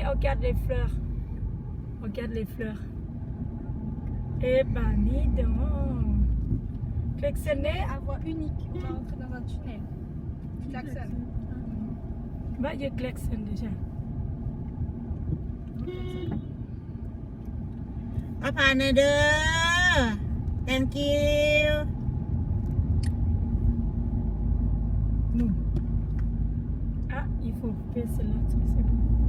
Regarde les fleurs. Regarde les fleurs. Et ben, dis donc. À voix unique. On va dans un tunnel. Klaxon. Bah, il klaxonne déjà. Thank you. Non. Ah, il faut couper celle-là, c'est bon.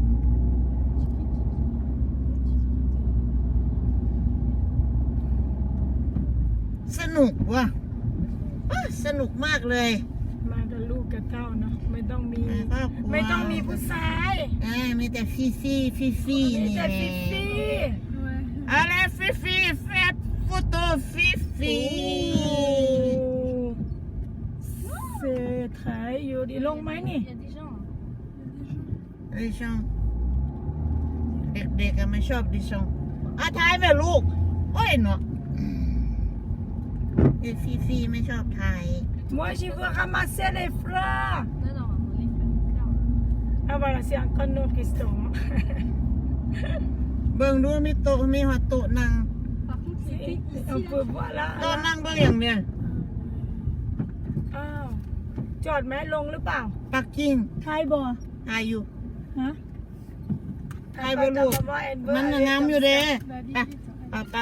สนุกว่ะอ้าสนุกมากเลย มากับลูกกับเต้าเนาะไม่ต้องมีมาครอบครัว ไม่ต้องมีผู้ชายเอ้ยมีแต่ฟีฟีฟีฟีมีนี่แต่แหฟิละฟี่ Ouais. อะไรฟีฟีแฟบฟูโตฟีฟีเสถ่ายอยู่ดีลงไหมนี่ Il y a des gens. ไอ้ช่องเด็กๆก็ไม่ชอบดิช่องอะถ่ายไปลูก โอ้ยเนาะ ไอ้ฟีฟีไม่ชอบถ่าย Moi, je veux ramasser les fleurs. Non, non, on les fait là. Ah voilà, c'est encore nos questions. เบิ่งดูมีโต๊ะมีหัวโต๊ะนั่ง Par contre, c'était ici. On là. peut voir là. โต๊ะนั่งเบิ่งอย่างเนี้ย อ้าวจอดไหมลงหรือเปล่าปักกิ่งทายบ่ถ่ายอยู่ฮะถ่ายบ่ลูก มันน่ะงามอยู่เด้ Bah, vite, ไป vite. ป้าป้า